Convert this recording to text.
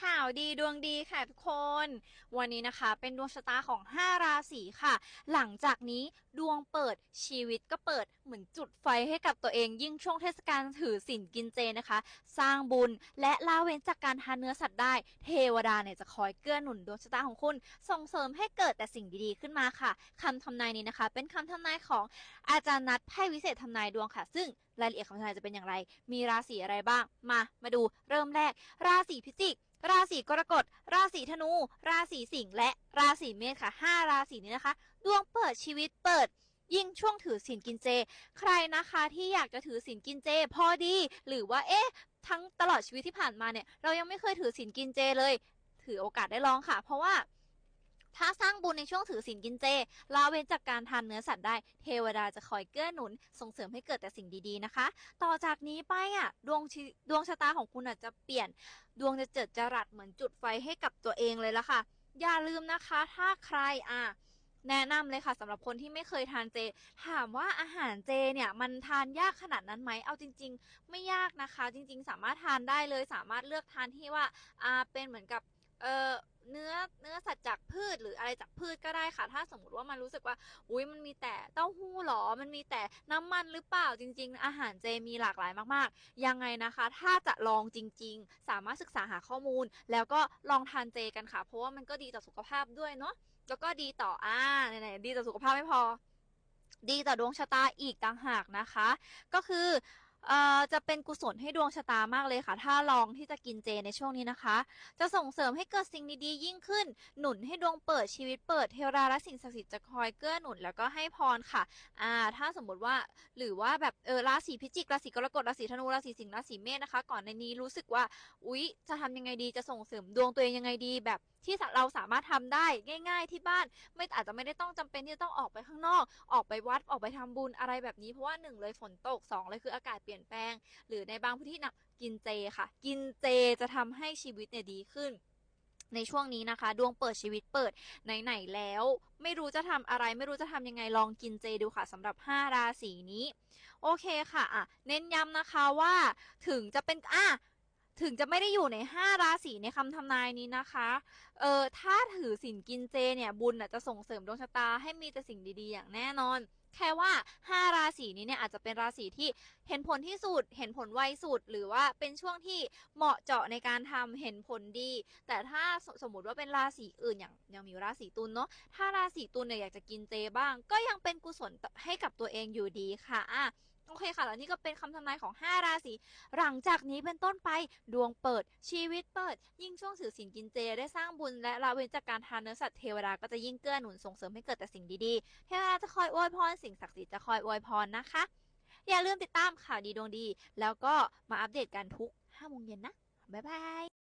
ข่าวดีดวงดีค่ะทุกคน วันนี้นะคะ เป็นดวงชะตาของ 5 ราศีค่ะ หลังจากนี้ดวงเปิดชีวิตก็เปิดเหมือนจุดไฟให้กับตัวเองยิ่งช่วงเทศกาลถือศีลกินเจนะคะ สร้างบุญและละเว้นจากการทานเนื้อสัตว์ได้ เทวดาเนี่ยจะคอยเกื้อหนุนดวงชะตาของคุณ ส่งเสริมให้เกิดแต่สิ่งดีๆขึ้นมาค่ะคำทำนายนี้นะคะ เป็นคำทำนายของอาจารย์นัดไพ่วิเศษทำนายดวงค่ะ ซึ่งรายละเอียดคำทำนายจะเป็นอย่างไร มีราศีอะไรบ้าง มา มาดู เริ่มแรก ราศีพิจิก ราศีกรกฎ ราศีธนู ราศีสิงห์และราศีเมษค่ะ 5 ราศีนี้นะคะ ดวงเปิดชีวิตเปิดยิ่งช่วงถือศีลกินเจ ใครนะคะที่อยากจะถือศีลกินเจ พอดี หรือว่าเอ๊ะ ทั้งตลอดชีวิตที่ผ่านมาเนี่ย เรายังไม่เคยถือศีลกินเจเลย ถือโอกาสได้ลองค่ะ เพราะว่า บุญในช่วงถือศีลกินเจละเว้นจากการทานเนื้อสัตว์ได้ เทวดาจะคอยเกื้อหนุน ส่งเสริมให้เกิดแต่สิ่งดีๆนะคะ ต่อจากนี้ไปอะดวงดวงชะตาของคุณอาจจะเปลี่ยน ดวงจะเจิดจรัสเหมือนจุดไฟให้กับตัวเองเลยละค่ะ อย่าลืมนะคะ ถ้าใครอะแนะนำเลยค่ะสำหรับคนที่ไม่เคยทานเจ ถามว่าอาหารเจเนี่ยมันทานยากขนาดนั้นไหมเอาจริง ๆ ไม่ยากนะคะ จริง ๆ สามารถทานได้เลยสามารถเลือกทานที่ว่าอ่าเป็นเหมือนกับ เออเนื้อเนื้อสัตว์จากพืชหรืออะไรจากพืชก็ได้ค่ะ ถ้าสมมติว่ามันรู้สึกว่าอุ้ยมันมีแต่เต้าหู้หรอ มันมีแต่น้ำมันหรือเปล่าจริง ๆ อาหารเจมีหลากหลายมาก ๆ ยังไงนะคะ ถ้าจะลองจริง ๆ สามารถศึกษาหาข้อมูล แล้วก็ลองทานเจกันค่ะ เพราะว่ามันก็ดีต่อสุขภาพด้วยเนาะแล้วก็ดีต่ออ่าไหนๆดีต่อสุขภาพไม่พอ ดีต่อดวงชะตาอีกต่างหากนะคะ ก็คือ เอ่อจะเป็นกุศลให้ดวงชะตามากเลยค่ะ ถ้าลองที่จะกินเจในช่วงนี้นะคะ จะส่งเสริมให้เกิดสิ่งดีๆ ยิ่งขึ้น หนุนให้ดวงเปิดชีวิตเปิดเทวดาและสิ่งศักดิ์สิทธิ์จะคอยเกื้อหนุนแล้วก็ให้พรค่ะอ่าถ้าสมมติว่าหรือว่าแบบเออราศีพิจิกราศีกรกฎราศีธนูราศีสิงห์ราศีเมษนะคะ ก่อนในนี้รู้สึกว่าอุ๊ยจะทำยังไงดีจะส่งเสริมดวงตัวเองยังไงดีแบบที่เราสามารถทำได้ง่าย ๆ ที่บ้านไม่อาจจะไม่ได้ต้องจำเป็นที่จะต้องออกไปข้างนอก ออกไปวัดออกไปทำบุญอะไรแบบนี้เพราะว่าหนึ่งเลยฝนตกสองเลยคืออากาศเปลี่ยนลี่ยนแปลง หรือในบางพื้นที่นะกินเจค่ะ กินเจจะทำให้ชีวิตเนี่ยดีขึ้น ในช่วงนี้นะคะ ดวงเปิดชีวิตเปิดไหนๆแล้ว ไม่รู้จะทำอะไร ไม่รู้จะทำยังไงลองกินเจดูค่ะสำหรับ 5 ราศีนี้ โอเคค่ะอะ เน้นย้ำนะคะว่าถึงจะเป็นอะถึงจะไม่ได้อยู่ใน 5 ราศีในคำทำนายนี้นะคะ เออถ้าถือศีลกินเจเนี่ย บุญจะส่งเสริมดวงชะตาให้มีแต่สิ่งดีๆ อย่างแน่นอน แค่ว่า 5 ราศีนี้เนี่ยอาจจะเป็นราศีที่เห็นผลที่สุด เห็นผลไวสุด หรือว่าเป็นช่วงที่เหมาะเจาะในการทำเห็นผลดี แต่ถ้าสสมมติว่าเป็นราศีอื่นอย่างยังมีราศีตุลเนาะ ถ้าราศีตุลเนี่ยอยากจะกินเจบ้าง ก็ยังเป็นกุศลให้กับตัวเองอยู่ดีค่ะ โอเคค่ะ แล้วนี่ก็เป็นคำทำนายของ 5 ราศี หลังจากนี้เป็นต้นไปดวงเปิด ชีวิตเปิด ยิ่งช่วงถือศีลกินเจ ได้สร้างบุญและละเว้นจากการทานเนื้อสัตว์เทวดาก็จะยิ่งเกื้อหนุนส่งเสริมให้เกิดแต่สิ่งดีๆ เทวดาจะคอยอวยพรสิ่งศักดิ์สิทธิ์จะคอยอวยพรนะคะ อย่าลืมติดตามข่าวดีดวงดี แล้วก็มาอัปเดตกันทุก5โมงเย็นนะ บ๊ายบาย